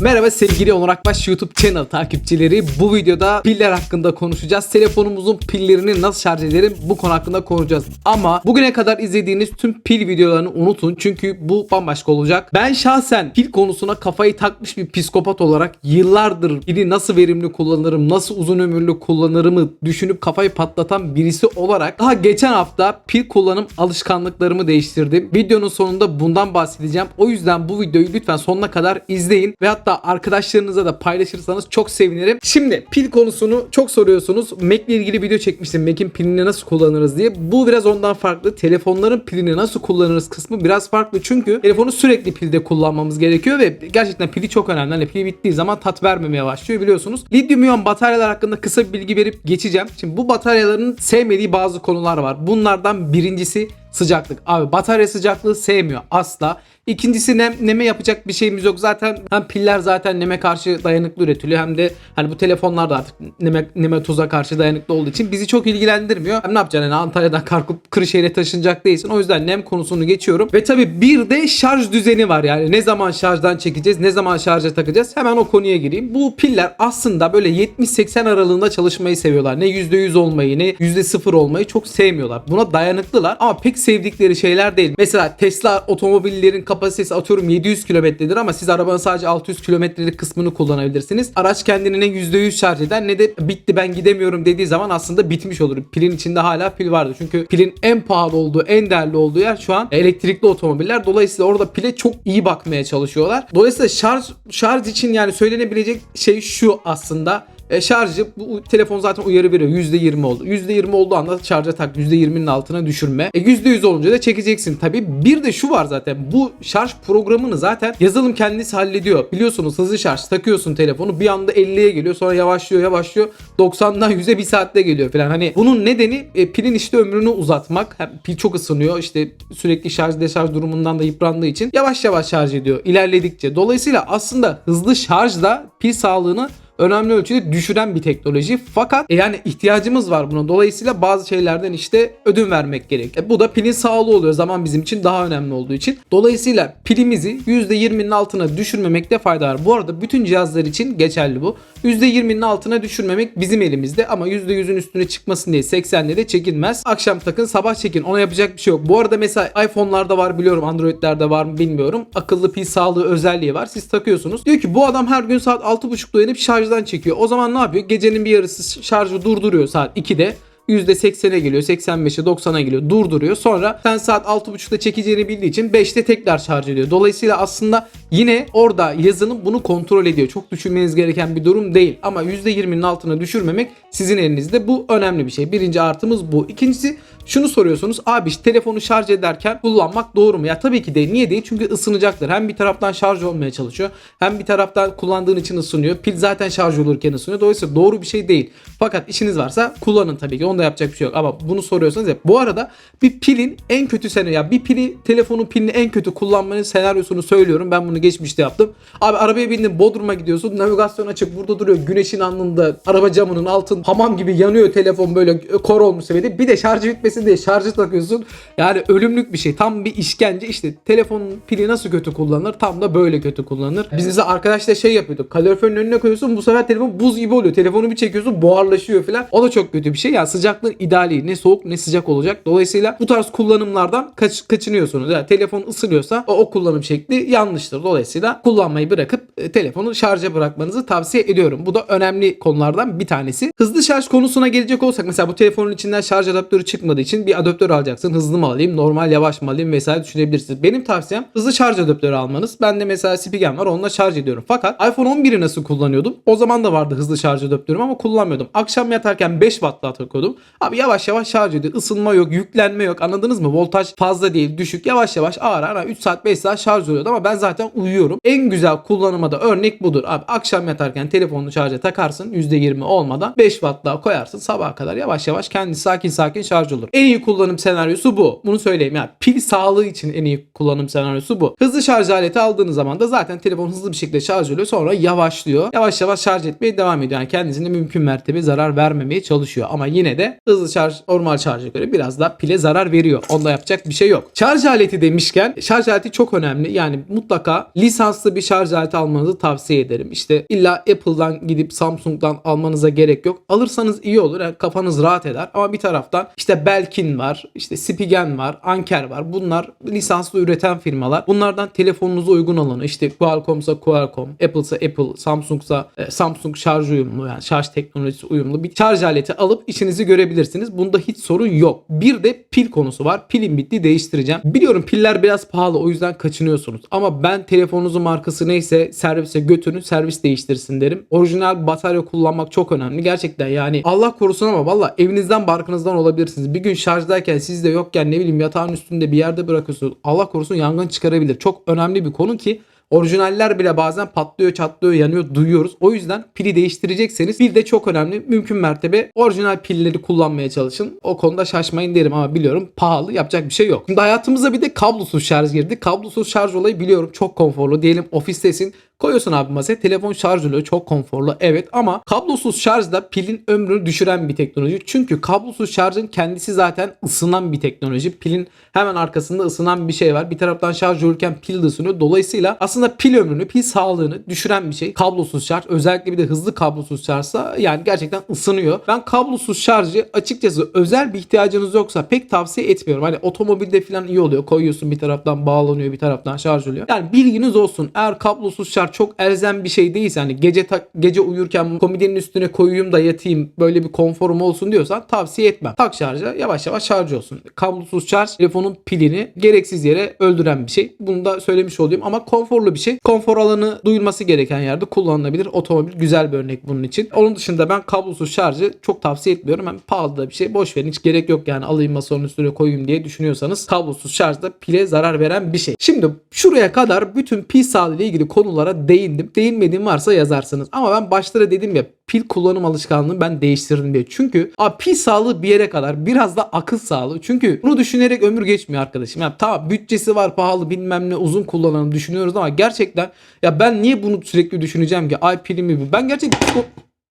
Merhaba sevgili Onur Akbaş YouTube channel takipçileri. Bu videoda piller hakkında konuşacağız. Telefonumuzun pillerini nasıl şarj ederim bu konu hakkında konuşacağız. Ama bugüne kadar izlediğiniz tüm pil videolarını unutun. Çünkü bu bambaşka olacak. Ben şahsen pil konusuna kafayı takmış bir psikopat olarak yıllardır pili nasıl verimli kullanırım, nasıl uzun ömürlü kullanırımı düşünüp kafayı patlatan birisi olarak daha geçen hafta pil kullanım alışkanlıklarımı değiştirdim. Videonun sonunda bundan bahsedeceğim. O yüzden bu videoyu lütfen sonuna kadar izleyin ve arkadaşlarınıza da paylaşırsanız çok sevinirim. Şimdi pil konusunu çok soruyorsunuz. Mac ile ilgili video çekmiştim. Mac'in pilini nasıl kullanırız diye. Bu biraz ondan farklı. Telefonların pilini nasıl kullanırız kısmı biraz farklı. Çünkü telefonu sürekli pilde kullanmamız gerekiyor ve gerçekten pili çok önemli. Hani pili bittiği zaman tat vermemeye başlıyor biliyorsunuz. Lityum iyon bataryalar hakkında kısa bir bilgi verip geçeceğim. Şimdi bu bataryaların sevmediği bazı konular var. Bunlardan birincisi sıcaklık. Abi batarya sıcaklığı sevmiyor asla. İkincisi nem, neme yapacak bir şeyimiz yok. Zaten hem piller zaten neme karşı dayanıklı üretiliyor hem de hani bu telefonlar da artık neme, neme tuza karşı dayanıklı olduğu için bizi çok ilgilendirmiyor. Hem ne yapacaksın? Yani Antalya'dan kalkıp Kırşehir'e taşınacak değilsin. O yüzden nem konusunu geçiyorum. Ve tabii bir de şarj düzeni var. Yani ne zaman şarjdan çekeceğiz, ne zaman şarja takacağız? Hemen o konuya gireyim. Bu piller aslında böyle 70-80 aralığında çalışmayı seviyorlar. Ne %100 olmayı ne %0 olmayı çok sevmiyorlar. Buna dayanıklılar ama pek sevdikleri şeyler değil. Mesela Tesla otomobillerin kapasitesi atıyorum 700 kilometredir ama siz arabanın sadece 600 kilometrelik kısmını kullanabilirsiniz. Araç kendini ne %100 şarj eder ne de bitti ben gidemiyorum dediği zaman aslında bitmiş olur. Pilin içinde hala pil vardı. Çünkü pilin en pahalı olduğu, en değerli olduğu yer şu an elektrikli otomobiller. Dolayısıyla orada pile çok iyi bakmaya çalışıyorlar. Dolayısıyla şarj şarj için yani söylenebilecek şey şu aslında. E, şarjı bu telefon zaten uyarı veriyor. %20 oldu. %20 olduğu anda şarja tak. %20'nin altına düşürme. E, %100 olunca da çekeceksin tabii. Bir de şu var zaten. Bu şarj programını zaten yazılım kendisi hallediyor. Biliyorsunuz hızlı şarj takıyorsun telefonu. Bir anda 50'ye geliyor. Sonra yavaşlıyor yavaşlıyor. 90'dan 100'e bir saatte geliyor falan. Hani bunun nedeni e, pilin işte ömrünü uzatmak. Hem pil çok ısınıyor. İşte sürekli şarj deşarj durumundan da yıprandığı için yavaş yavaş şarj ediyor ilerledikçe. Dolayısıyla aslında hızlı şarj da pil sağlığını önemli ölçüde düşüren bir teknoloji. Fakat e, yani ihtiyacımız var buna. Dolayısıyla bazı şeylerden işte ödün vermek gerek. E, bu da pilin sağlığı oluyor. Zaman bizim için daha önemli olduğu için. Dolayısıyla pilimizi %20'nin altına düşürmemekte fayda var. Bu arada bütün cihazlar için geçerli bu. %20'nin altına düşürmemek bizim elimizde ama %100'ün üstüne çıkmasın diye 80'le de çekilmez. Akşam takın sabah çekin ona yapacak bir şey yok. Bu arada mesela iPhone'larda var biliyorum Android'lerde var mı bilmiyorum. Akıllı pil sağlığı özelliği var. Siz takıyorsunuz. Diyor ki bu adam her gün saat 6.30'da uyanıp şarjdan çekiyor. O zaman ne yapıyor? Gecenin bir yarısı şarjı durduruyor saat 2'de. %80'e geliyor, 85'e, 90'a geliyor. Durduruyor. Sonra sen saat 6.30'da çekeceğini bildiği için 5'te tekrar şarj ediyor. Dolayısıyla aslında yine orada yazılım bunu kontrol ediyor. Çok düşünmeniz gereken bir durum değil. Ama %20'nin altına düşürmemek sizin elinizde. Bu önemli bir şey. Birinci artımız bu. İkincisi şunu soruyorsunuz. Abi işte telefonu şarj ederken kullanmak doğru mu? Ya tabii ki değil. Niye değil? Çünkü ısınacaktır. Hem bir taraftan şarj olmaya çalışıyor. Hem bir taraftan kullandığın için ısınıyor. Pil zaten şarj olurken ısınıyor. Dolayısıyla doğru bir şey değil. Fakat işiniz varsa kullanın tabii ki. Onda yapacak bir şey yok. Ama bunu soruyorsanız ya. Bu arada bir pilin en kötü senaryo. Ya bir pili telefonun pilini en kötü kullanmanın senaryosunu söylüyorum. Ben bunu geçmişte yaptım. Abi arabaya bindin Bodrum'a gidiyorsun. Navigasyon açık burada duruyor. Güneşin alnında araba camının altın hamam gibi yanıyor telefon böyle kor olmuş seviyede. Bir de şarjı bitmesin diye şarjı takıyorsun. Yani ölümlük bir şey. Tam bir işkence. İşte telefonun pili nasıl kötü kullanılır? Tam da böyle kötü kullanılır. Biz bize arkadaşla şey yapıyorduk. Kaloriferin önüne koyuyorsun. Bu sefer telefon buz gibi oluyor. Telefonu bir çekiyorsun buharlaşıyor falan. O da çok kötü bir şey. Yani sıcaklığın ideali ne soğuk ne sıcak olacak. Dolayısıyla bu tarz kullanımlardan kaç, kaçınıyorsunuz. Yani telefon ısınıyorsa o, o kullanım şekli yanlıştır. Dolayısıyla kullanmayı bırakıp e, telefonu şarja bırakmanızı tavsiye ediyorum. Bu da önemli konulardan bir tanesi. Hızlı şarj konusuna gelecek olsak mesela bu telefonun içinden şarj adaptörü çıkmadığı için bir adaptör alacaksın. Hızlı mı alayım, normal yavaş mı alayım vesaire düşünebilirsiniz. Benim tavsiyem hızlı şarj adaptörü almanız. Ben de mesela Spigen var onunla şarj ediyorum. Fakat iPhone 11'i nasıl kullanıyordum? O zaman da vardı hızlı şarj adaptörüm ama kullanmıyordum. Akşam yatarken 5 wattla takıyordum. Abi yavaş yavaş şarj ediyor. Isınma yok, yüklenme yok. Anladınız mı? Voltaj fazla değil, düşük. Yavaş yavaş ağır ağır 3 saat 5 saat şarj oluyordu ama ben zaten uyuyorum. En güzel kullanıma da örnek budur. Abi akşam yatarken telefonunu şarja takarsın %20 olmadan 5 wattla koyarsın sabaha kadar yavaş yavaş kendisi sakin sakin şarj olur. En iyi kullanım senaryosu bu. Bunu söyleyeyim yani pil sağlığı için en iyi kullanım senaryosu bu. Hızlı şarj aleti aldığınız zaman da zaten telefon hızlı bir şekilde şarj oluyor sonra yavaşlıyor. Yavaş yavaş şarj etmeye devam ediyor. Yani kendisine mümkün mertebe zarar vermemeye çalışıyor. Ama yine de hızlı şarj normal şarja göre biraz daha pile zarar veriyor. Onda yapacak bir şey yok. Şarj aleti demişken şarj aleti çok önemli. Yani mutlaka lisanslı bir şarj aleti almanızı tavsiye ederim. İşte illa Apple'dan gidip Samsung'dan almanıza gerek yok. Alırsanız iyi olur. Yani kafanız rahat eder. Ama bir taraftan işte Belkin var, işte Spigen var, Anker var. Bunlar lisanslı üreten firmalar. Bunlardan telefonunuza uygun olanı işte Qualcomm'sa Qualcomm, Apple'sa Apple, Samsung'sa e, Samsung şarj uyumlu yani şarj teknolojisi uyumlu bir şarj aleti alıp işinizi görebilirsiniz. Bunda hiç sorun yok. Bir de pil konusu var. Pilin bitti değiştireceğim. Biliyorum piller biraz pahalı o yüzden kaçınıyorsunuz. Ama ben telefonunuzun markası neyse servise götürün servis değiştirsin derim. Orijinal batarya kullanmak çok önemli. Gerçekten yani Allah korusun ama valla evinizden barkınızdan olabilirsiniz. Bir gün şarjdayken siz de yokken ne bileyim yatağın üstünde bir yerde bırakıyorsunuz. Allah korusun yangın çıkarabilir. Çok önemli bir konu ki Orijinaller bile bazen patlıyor, çatlıyor, yanıyor, duyuyoruz. O yüzden pili değiştirecekseniz pil de çok önemli. Mümkün mertebe orijinal pilleri kullanmaya çalışın. O konuda şaşmayın derim ama biliyorum pahalı yapacak bir şey yok. Şimdi hayatımıza bir de kablosuz şarj girdi. Kablosuz şarj olayı biliyorum çok konforlu. Diyelim ofistesin Koyuyorsun abi masaya telefon şarj oluyor çok konforlu evet ama kablosuz şarj da pilin ömrünü düşüren bir teknoloji. Çünkü kablosuz şarjın kendisi zaten ısınan bir teknoloji. Pilin hemen arkasında ısınan bir şey var. Bir taraftan şarj olurken pil de ısınıyor. Dolayısıyla aslında pil ömrünü, pil sağlığını düşüren bir şey. Kablosuz şarj özellikle bir de hızlı kablosuz şarjsa yani gerçekten ısınıyor. Ben kablosuz şarjı açıkçası özel bir ihtiyacınız yoksa pek tavsiye etmiyorum. Hani otomobilde falan iyi oluyor. Koyuyorsun bir taraftan bağlanıyor bir taraftan şarj oluyor. Yani bilginiz olsun. Eğer kablosuz şarj çok elzem bir şey değilse hani gece tak, gece uyurken komodinin üstüne koyayım da yatayım böyle bir konforum olsun diyorsan tavsiye etmem. Tak şarja yavaş yavaş şarj olsun. Kablosuz şarj telefonun pilini gereksiz yere öldüren bir şey. Bunu da söylemiş olayım ama konforlu bir şey. Konfor alanı duyulması gereken yerde kullanılabilir. Otomobil güzel bir örnek bunun için. Onun dışında ben kablosuz şarjı çok tavsiye etmiyorum. Hem pahalı da bir şey. Boş verin hiç gerek yok yani alayım masanın üstüne koyayım diye düşünüyorsanız kablosuz şarj da pile zarar veren bir şey. Şimdi şuraya kadar bütün pil sağlığı ile ilgili konulara değindim. Değinmediğim varsa yazarsınız. Ama ben başta da dedim ya pil kullanım alışkanlığını ben değiştirdim diye. Çünkü abi pil sağlığı bir yere kadar biraz da akıl sağlığı. Çünkü bunu düşünerek ömür geçmiyor arkadaşım. Yani tamam bütçesi var pahalı bilmem ne uzun kullanalım düşünüyoruz ama gerçekten ya ben niye bunu sürekli düşüneceğim ki ay pilimi ben gerçekten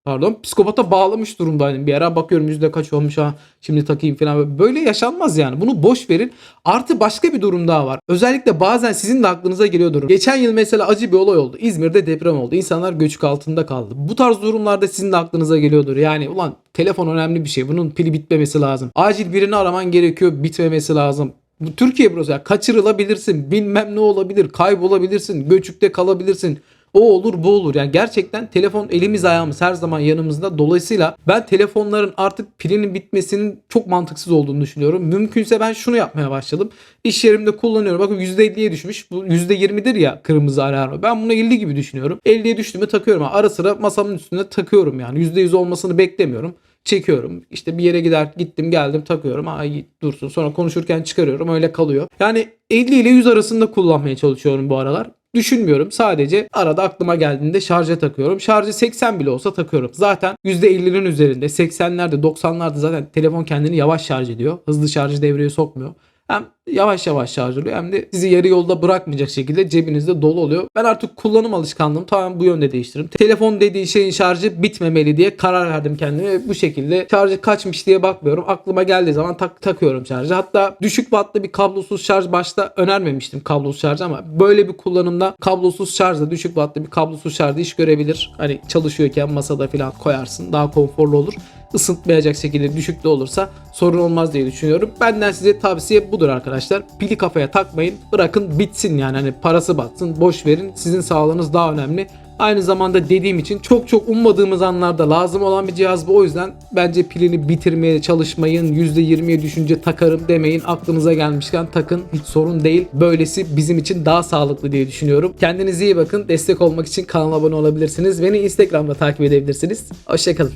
Pardon psikopata bağlamış durumdaydım. Bir ara bakıyorum yüzde kaç olmuş ha şimdi takayım falan. Böyle yaşanmaz yani. Bunu boş verin. Artı başka bir durum daha var. Özellikle bazen sizin de aklınıza geliyordur. Geçen yıl mesela acı bir olay oldu. İzmir'de deprem oldu. İnsanlar göçük altında kaldı. Bu tarz durumlarda sizin de aklınıza geliyordur. Yani ulan telefon önemli bir şey. Bunun pili bitmemesi lazım. Acil birini araman gerekiyor. Bitmemesi lazım. Türkiye burası ya. Kaçırılabilirsin. Bilmem ne olabilir. Kaybolabilirsin. Göçükte kalabilirsin. O olur bu olur. Yani gerçekten telefon elimiz ayağımız her zaman yanımızda. Dolayısıyla ben telefonların artık pilinin bitmesinin çok mantıksız olduğunu düşünüyorum. Mümkünse ben şunu yapmaya başladım. İş yerimde kullanıyorum. Bakın %50'ye düşmüş. Bu %20'dir ya kırmızı alarmı. Ben bunu 50 gibi düşünüyorum. 50'ye düştü mü takıyorum. Ara sıra masamın üstünde takıyorum yani. %100 olmasını beklemiyorum çekiyorum. İşte bir yere gider gittim geldim takıyorum. Ay dursun. Sonra konuşurken çıkarıyorum. Öyle kalıyor. Yani 50 ile 100 arasında kullanmaya çalışıyorum bu aralar. Düşünmüyorum. Sadece arada aklıma geldiğinde şarja takıyorum. Şarjı 80 bile olsa takıyorum. Zaten %50'nin üzerinde 80'lerde 90'larda zaten telefon kendini yavaş şarj ediyor. Hızlı şarjı devreye sokmuyor. Hem yavaş yavaş şarj oluyor hem de sizi yarı yolda bırakmayacak şekilde cebinizde dolu oluyor. Ben artık kullanım alışkanlığımı tamamen bu yönde değiştirdim. Telefon dediği şeyin şarjı bitmemeli diye karar verdim kendime. Bu şekilde şarjı kaçmış diye bakmıyorum. Aklıma geldiği zaman tak takıyorum şarjı. Hatta düşük wattlı bir kablosuz şarj başta önermemiştim kablosuz şarj ama böyle bir kullanımda kablosuz şarjda düşük wattlı bir kablosuz şarjda iş görebilir. Hani çalışıyorken masada falan koyarsın. Daha konforlu olur ısıtmayacak şekilde düşük de olursa sorun olmaz diye düşünüyorum. Benden size tavsiye budur arkadaşlar. Pili kafaya takmayın. Bırakın bitsin yani hani parası batsın. Boş verin. Sizin sağlığınız daha önemli. Aynı zamanda dediğim için çok çok ummadığımız anlarda lazım olan bir cihaz bu. O yüzden bence pilini bitirmeye çalışmayın. %20'ye düşünce takarım demeyin. Aklınıza gelmişken takın. Hiç sorun değil. Böylesi bizim için daha sağlıklı diye düşünüyorum. Kendinize iyi bakın. Destek olmak için kanala abone olabilirsiniz. Beni Instagram'da takip edebilirsiniz. Hoşçakalın.